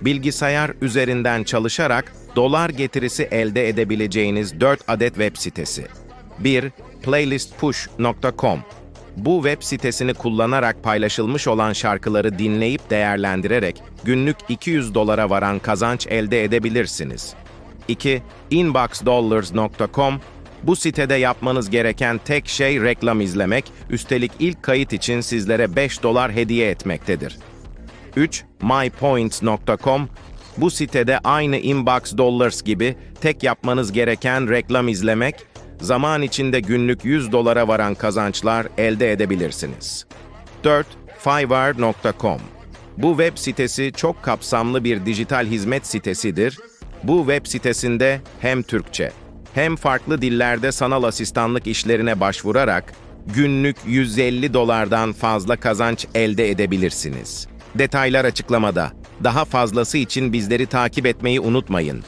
bilgisayar üzerinden çalışarak dolar getirisi elde edebileceğiniz 4 adet web sitesi. 1. Playlistpush.com Bu web sitesini kullanarak paylaşılmış olan şarkıları dinleyip değerlendirerek günlük 200 dolara varan kazanç elde edebilirsiniz. 2. Inboxdollars.com Bu sitede yapmanız gereken tek şey reklam izlemek, üstelik ilk kayıt için sizlere 5 dolar hediye etmektedir. 3. mypoints.com Bu sitede aynı Inbox Dollars gibi tek yapmanız gereken reklam izlemek, zaman içinde günlük 100 dolara varan kazançlar elde edebilirsiniz. 4. Fiverr.com Bu web sitesi çok kapsamlı bir dijital hizmet sitesidir. Bu web sitesinde hem Türkçe hem farklı dillerde sanal asistanlık işlerine başvurarak günlük 150 dolardan fazla kazanç elde edebilirsiniz. Detaylar açıklamada. Daha fazlası için bizleri takip etmeyi unutmayın.